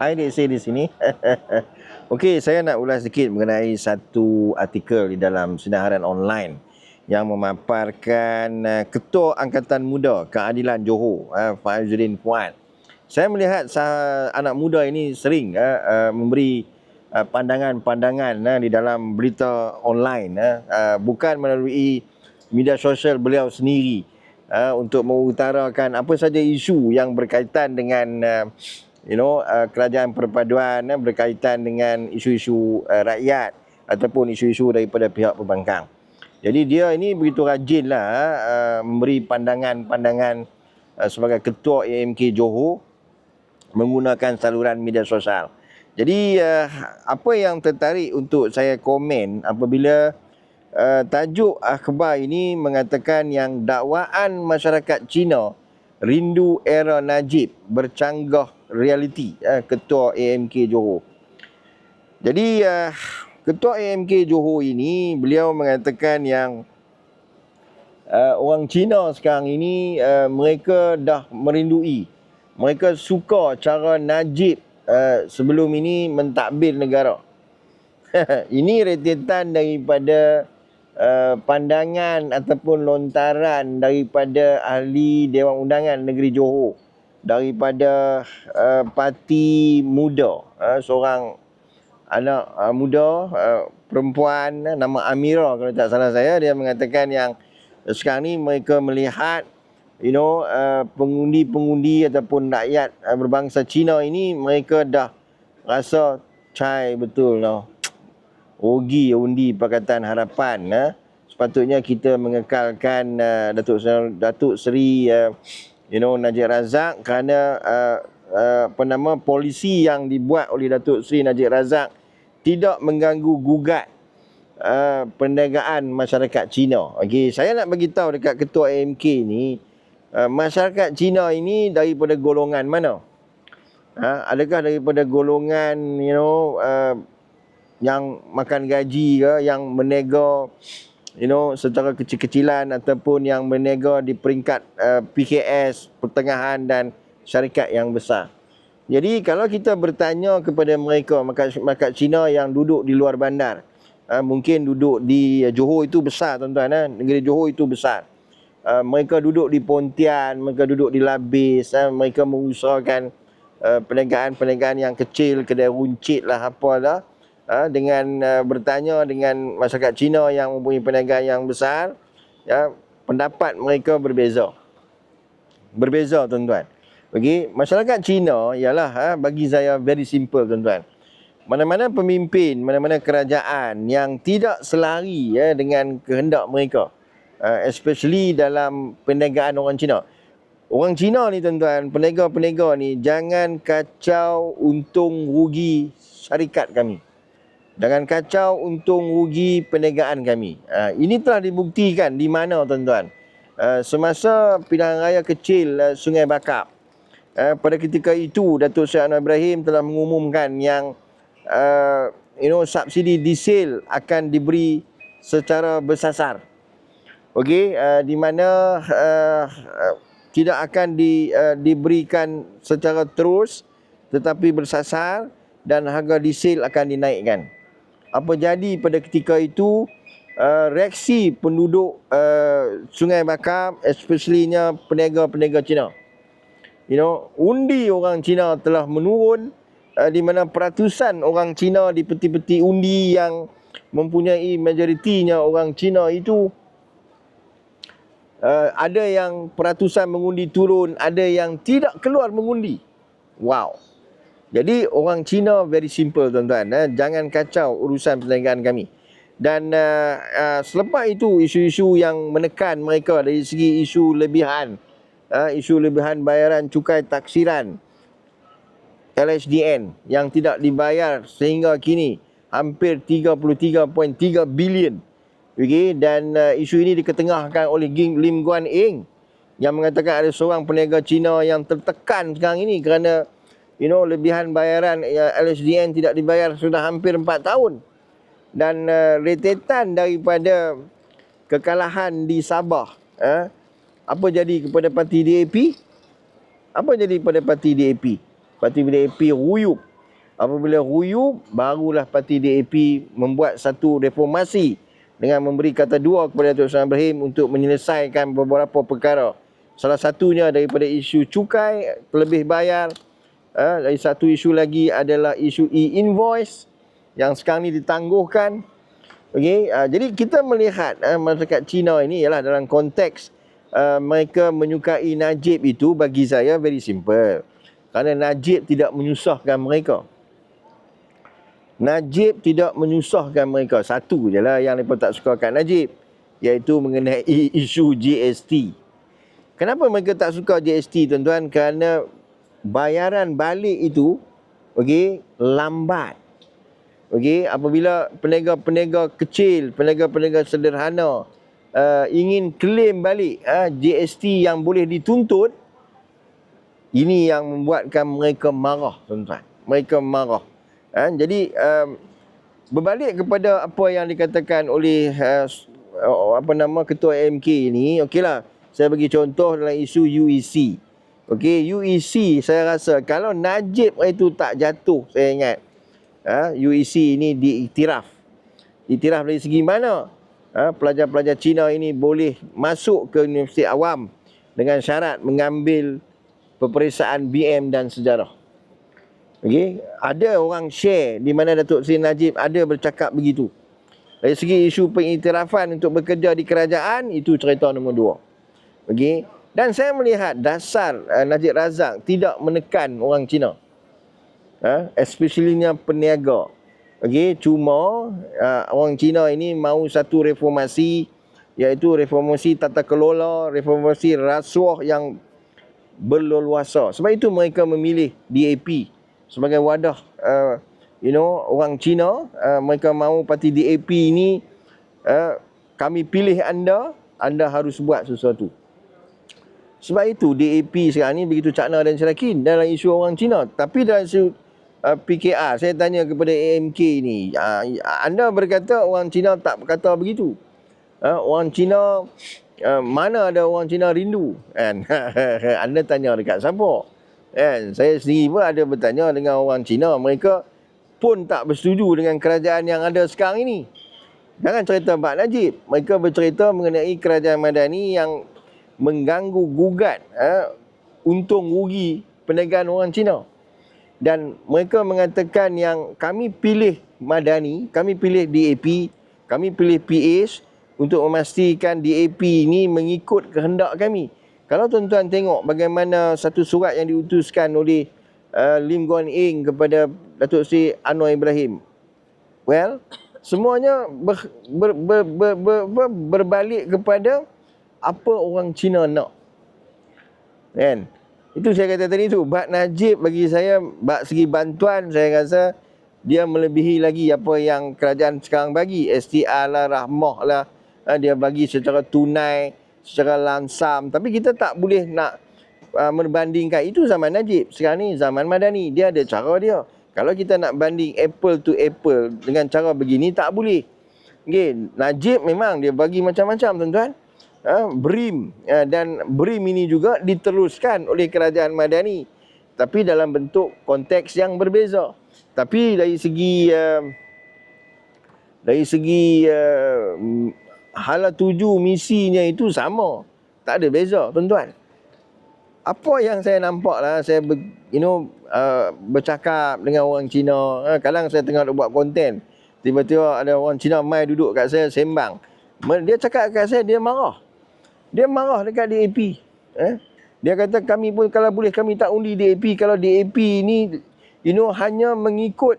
Hai Dek Sri di sini. Okey, saya nak ulas sedikit mengenai satu artikel di dalam sidang harian online yang memaparkan uh, Ketua Angkatan Muda Keadilan Johor, uh, Faizuddin Fuad. Saya melihat anak muda ini sering uh, memberi pandangan-pandangan di dalam berita online bukan melalui media sosial beliau sendiri untuk mengutarakan apa saja isu yang berkaitan dengan you know uh, kerajaan perpaduan uh, berkaitan dengan isu-isu uh, rakyat ataupun isu-isu daripada pihak pembangkang. Jadi dia ini begitu rajinlah uh, memberi pandangan-pandangan uh, sebagai ketua AMK Johor menggunakan saluran media sosial. Jadi uh, apa yang tertarik untuk saya komen apabila uh, tajuk akhbar ini mengatakan yang dakwaan masyarakat Cina rindu era Najib bercanggah realiti uh, ketua AMK Johor. Jadi uh, ketua AMK Johor ini beliau mengatakan yang uh, orang Cina sekarang ini uh, mereka dah merindui mereka suka cara Najib uh, sebelum ini mentadbir negara. ini rentetan daripada uh, pandangan ataupun lontaran daripada ahli Dewan Undangan Negeri Johor daripada uh, parti muda uh, seorang anak uh, muda uh, perempuan uh, nama Amira kalau tak salah saya. Dia mengatakan yang sekarang ni mereka melihat you know uh, pengundi-pengundi ataupun rakyat uh, berbangsa Cina ini mereka dah rasa cai betul no rugi undi Pakatan Harapan uh, sepatutnya kita mengekalkan uh, Datuk Datuk Seri uh, you know Najib Razak kerana uh, uh, apa nama polisi yang dibuat oleh Datuk Seri Najib Razak tidak mengganggu gugat uh, perniagaan masyarakat Cina. Okey, saya nak bagi tahu dekat ketua AMK ni uh, masyarakat Cina ini daripada golongan mana? Ha, adakah daripada golongan you know uh, yang makan gaji ke yang menega you know secara kecil-kecilan ataupun yang berniaga di peringkat uh, PKS pertengahan dan syarikat yang besar. Jadi kalau kita bertanya kepada mereka masyarakat Cina yang duduk di luar bandar, uh, mungkin duduk di Johor itu besar tuan-tuan eh? negeri Johor itu besar. Uh, mereka duduk di Pontian, mereka duduk di Labis, uh, mereka mengusahakan uh, perniagaan-perniagaan yang kecil, kedai runcit lah apalah ha, dengan uh, bertanya dengan masyarakat Cina yang mempunyai perniagaan yang besar, ya, pendapat mereka berbeza. Berbeza tuan-tuan. Okey, masyarakat Cina ialah ha, bagi saya very simple tuan-tuan. Mana-mana pemimpin, mana-mana kerajaan yang tidak selari ya dengan kehendak mereka, uh, especially dalam perniagaan orang Cina. Orang Cina ni tuan-tuan, peniaga-peniaga ni jangan kacau untung rugi syarikat kami. Jangan kacau untung rugi perniagaan kami. Uh, ini telah dibuktikan di mana tuan-tuan. Uh, semasa pilihan raya kecil uh, Sungai Bakap. Pada ketika itu Datuk Syed Anwar Ibrahim telah mengumumkan yang you know subsidi diesel akan diberi secara bersasar. Okey, di mana tidak akan di, diberikan secara terus tetapi bersasar dan harga diesel akan dinaikkan apa jadi pada ketika itu uh, reaksi penduduk uh, Sungai Bakap especiallynya peniaga-peniaga Cina. You know, undi orang Cina telah menurun uh, di mana peratusan orang Cina di peti-peti undi yang mempunyai majoritinya orang Cina itu uh, ada yang peratusan mengundi turun, ada yang tidak keluar mengundi. Wow. Jadi orang Cina very simple tuan-tuan. Eh? Jangan kacau urusan perniagaan kami. Dan uh, uh, selepas itu isu-isu yang menekan mereka dari segi isu lebihan. Uh, isu lebihan bayaran cukai taksiran. LHDN yang tidak dibayar sehingga kini hampir 33.3 bilion. Okay? Dan uh, isu ini diketengahkan oleh Lim Guan Eng yang mengatakan ada seorang peniaga Cina yang tertekan sekarang ini kerana you know lebihan bayaran ya, LHDN tidak dibayar sudah hampir 4 tahun dan uh, retetan daripada kekalahan di Sabah eh, apa jadi kepada parti DAP apa jadi kepada parti DAP parti DAP ruyuk Apabila ruyup, barulah parti DAP membuat satu reformasi dengan memberi kata dua kepada Datuk Seri Ibrahim untuk menyelesaikan beberapa perkara. Salah satunya daripada isu cukai, lebih bayar. Uh, dari satu isu lagi adalah isu e-invoice yang sekarang ni ditangguhkan. Okay, uh, jadi kita melihat uh, masyarakat Cina ini ialah dalam konteks uh, mereka menyukai Najib itu bagi saya very simple. Kerana Najib tidak menyusahkan mereka. Najib tidak menyusahkan mereka. Satu je lah yang mereka tak suka kat Najib. Iaitu mengenai isu GST. Kenapa mereka tak suka GST tuan-tuan? Kerana bayaran balik itu okay, lambat. Okay, apabila peniaga-peniaga kecil, peniaga-peniaga sederhana uh, ingin claim balik uh, GST yang boleh dituntut, ini yang membuatkan mereka marah tuan-tuan. Mereka marah. Ha, jadi um, berbalik kepada apa yang dikatakan oleh uh, apa nama ketua MK ini, okeylah. Saya bagi contoh dalam isu UEC. Okey, UEC saya rasa kalau Najib itu tak jatuh, saya ingat. Ha, UEC ini diiktiraf. Iktiraf dari segi mana? Ha, pelajar-pelajar Cina ini boleh masuk ke universiti awam dengan syarat mengambil peperiksaan BM dan sejarah. Okay. Ada orang share di mana Datuk Seri Najib ada bercakap begitu. Dari segi isu pengiktirafan untuk bekerja di kerajaan, itu cerita nombor dua. Okay. Dan saya melihat dasar uh, Najib Razak tidak menekan orang Cina. Uh, especiallynya peniaga. Okay. Cuma uh, orang Cina ini mahu satu reformasi iaitu reformasi tata kelola, reformasi rasuah yang berleluasa. Sebab itu mereka memilih DAP sebagai wadah uh, you know orang Cina uh, mereka mahu parti DAP ini uh, kami pilih anda anda harus buat sesuatu sebab itu DAP sekarang ni begitu cakna dan serakin dalam isu orang Cina tapi dalam isu uh, PKR saya tanya kepada AMK ni uh, anda berkata orang Cina tak berkata begitu uh, orang Cina uh, mana ada orang Cina rindu kan anda tanya dekat siapa Kan? Saya sendiri pun ada bertanya dengan orang Cina. Mereka pun tak bersetuju dengan kerajaan yang ada sekarang ini. Jangan cerita Pak Najib. Mereka bercerita mengenai kerajaan Madani yang mengganggu gugat eh, untung rugi perniagaan orang Cina. Dan mereka mengatakan yang kami pilih Madani, kami pilih DAP, kami pilih PH untuk memastikan DAP ini mengikut kehendak kami. Kalau tuan-tuan tengok bagaimana satu surat yang diutuskan oleh uh, Lim Guan Eng kepada Datuk Seri Anwar Ibrahim. Well, semuanya ber, ber, ber, ber, ber, ber, berbalik kepada apa orang Cina nak. Kan? Itu saya kata tadi tu. Bak Najib bagi saya, bak segi bantuan saya rasa dia melebihi lagi apa yang kerajaan sekarang bagi. STR lah, rahmah lah. Ha, dia bagi secara tunai secara langsam tapi kita tak boleh nak uh, membandingkan itu zaman Najib sekarang ni zaman Madani dia ada cara dia kalau kita nak banding apple to apple dengan cara begini tak boleh okay. Najib memang dia bagi macam-macam tuan-tuan BRIM uh, dan BRIM ini juga diteruskan oleh kerajaan Madani tapi dalam bentuk konteks yang berbeza tapi dari segi uh, dari segi uh, hala tuju misinya itu sama. Tak ada beza, tuan-tuan. Apa yang saya nampak lah, saya ber, you know, uh, bercakap dengan orang Cina. Uh, kadang saya tengah buat konten. Tiba-tiba ada orang Cina mai duduk kat saya sembang. Dia cakap kat saya, dia marah. Dia marah dekat DAP. Eh? Dia kata kami pun kalau boleh kami tak undi DAP. Kalau DAP ni, you know, hanya mengikut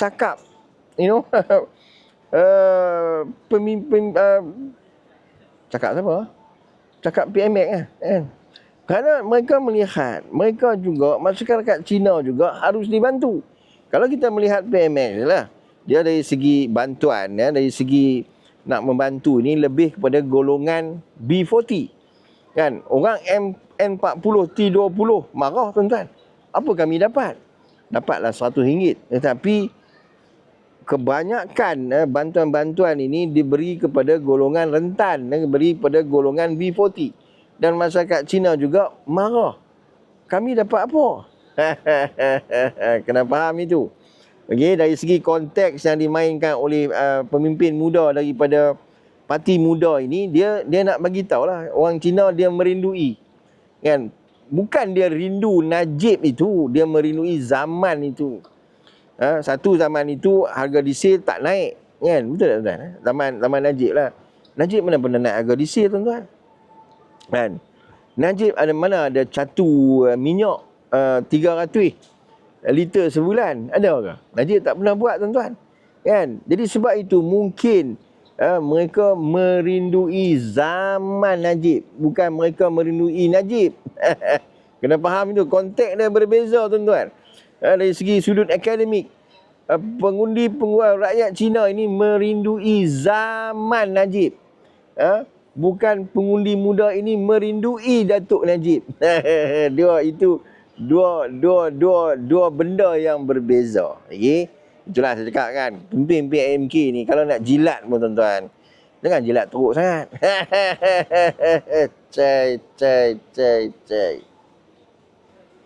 cakap. You know, uh, pemimpin uh, cakap siapa? Cakap PMX kan? Eh. Kerana mereka melihat, mereka juga, masyarakat Cina juga harus dibantu. Kalau kita melihat PMX lah, dia dari segi bantuan, ya, dari segi nak membantu ni lebih kepada golongan B40. Kan? Orang M, N40, T20 marah tuan-tuan. Apa kami dapat? Dapatlah RM100. Tetapi kebanyakan eh, bantuan-bantuan ini diberi kepada golongan rentan, eh, diberi kepada golongan B40. Dan masyarakat Cina juga marah. Kami dapat apa? Kena faham itu. Okey, dari segi konteks yang dimainkan oleh uh, pemimpin muda daripada parti muda ini, dia dia nak bagi lah orang Cina dia merindui. Kan? Bukan dia rindu Najib itu, dia merindui zaman itu. Ha, satu zaman itu harga diesel tak naik, kan? Betul tak tuan? Zaman zaman Najib lah. Najib mana pernah naik harga diesel tuan-tuan? Kan? Najib ada mana ada catu uh, minyak uh, 300 liter sebulan ada ke? Najib tak pernah buat tuan-tuan. Kan? Jadi sebab itu mungkin uh, mereka merindui zaman Najib, bukan mereka merindui Najib. Kena faham itu konteks dia berbeza tuan-tuan. Uh, dari segi sudut akademik uh, pengundi penguat rakyat Cina ini merindui zaman Najib. Uh, bukan pengundi muda ini merindui Datuk Najib. dia itu dua dua dua dua benda yang berbeza. Okey. Itulah saya cakap kan. Pemimpin AMK ni kalau nak jilat pun tuan-tuan. Jangan jilat teruk sangat. cai cai cai cai.